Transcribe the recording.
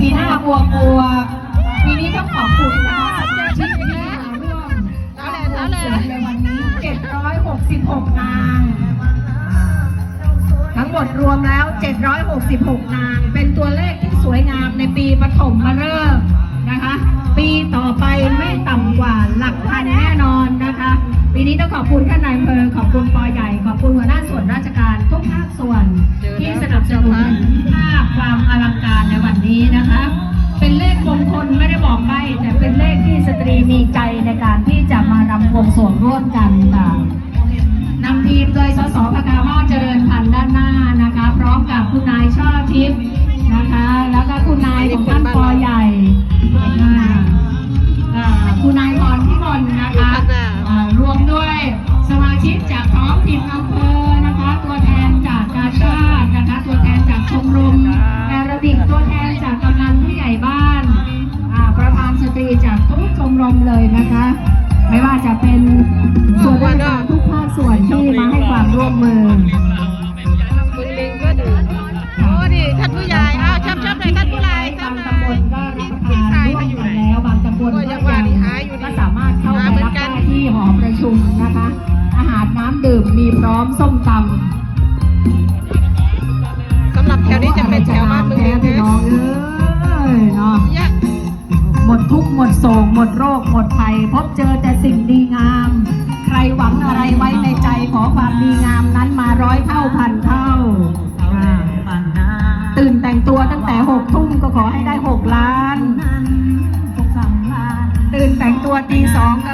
ปีหน้าบัวบัวปีนี้ต้องขอบคุณนะคะาชิที่มาร่วมแล้วเลยในวันนี้ 766 นาง ทั้งหมดรวมแล้ว 766 นาง เป็นตัวเลขที่สวยงามในปีปฐมมาเริ่มนะคะ ปีต่อไปไม่ต่ำกว่าหลักพันแน่นอนนะคะ ปีนี้ต้องขอบคุณท่านนายอำเภอขอบคุณปอใหญ่ ขอบคุณหัวหน้าส่วนราชการ ส่วงร่วมกันค่ะนำทีมโดยสสพกามาเจริญพันธ์ ให้ความร่วมมือคุณลิงก็ดูโอ้ดีท่านผู้ใหญ่อ้าวชับชับหน่อยท่านผู้ใหญ่ชับาบงหน่ตำบอยลก็รับประทานร่วมกันแล้วบางตำบลก็ยังก็สามารถเข้าไปรับได้ที่หอประชุมนะคะ อาหารน้ำดื่มมีพร้อมส้มตำสำหรับแถวนี้จะเป็นแถวบ้านลุงแท้พี่น้องเอ้ยเนาะ ยะหมดทุกข์หมดโศกหมดโรค หมดภัย พบเจอแต่สิ่งดีงา ดีงามนั้นมาร้อยเท่าพันเท่าอ่า ตื่นแต่งตัวตั้งแต่หกทุ่มก็ขอให้ได้หกล้าน ตื่นแต่งตัวตีสองก็